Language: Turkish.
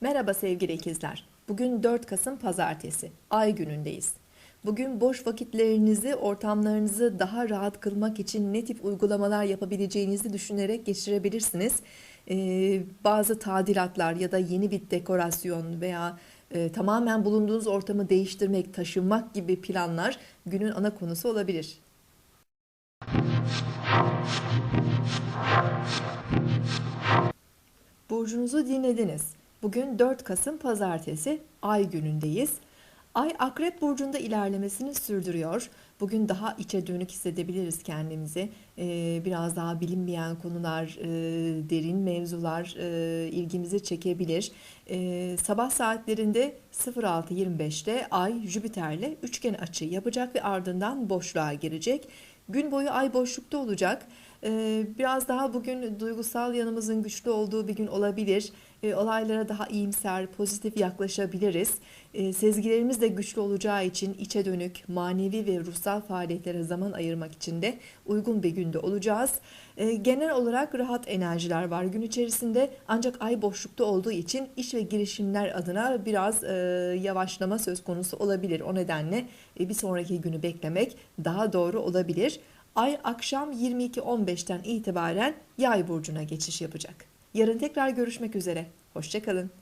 Merhaba sevgili ikizler. Bugün 4 Kasım Pazartesi. Ay günündeyiz. Bugün boş vakitlerinizi, ortamlarınızı daha rahat kılmak için ne tip uygulamalar yapabileceğinizi düşünerek geçirebilirsiniz. Ee, bazı tadilatlar ya da yeni bir dekorasyon veya e, tamamen bulunduğunuz ortamı değiştirmek, taşınmak gibi planlar günün ana konusu olabilir. Burcunuzu dinlediniz. Bugün 4 Kasım Pazartesi, Ay günündeyiz. Ay Akrep Burcu'nda ilerlemesini sürdürüyor. Bugün daha içe dönük hissedebiliriz kendimizi. Ee, biraz daha bilinmeyen konular, e, derin mevzular e, ilgimizi çekebilir. Ee, sabah saatlerinde 06.25'te Ay Jüpiter'le üçgen açı yapacak ve ardından boşluğa girecek. Gün boyu Ay boşlukta olacak. Ee, Biraz daha bugün duygusal yanımızın güçlü olduğu bir gün olabilir. Ee, Olaylara daha iyimser, pozitif yaklaşabiliriz. Ee, Sezgilerimiz de güçlü olacağı için içe dönük, manevi ve ruhsal faaliyetlere zaman ayırmak için de uygun bir günde olacağız. Genel olarak rahat enerjiler var gün içerisinde ancak ay boşlukta olduğu için iş ve girişimler adına biraz e, yavaşlama söz konusu olabilir. O nedenle e, bir sonraki günü beklemek daha doğru olabilir. Ay akşam 22.15'ten itibaren Yay burcuna geçiş yapacak. Yarın tekrar görüşmek üzere. Hoşçakalın.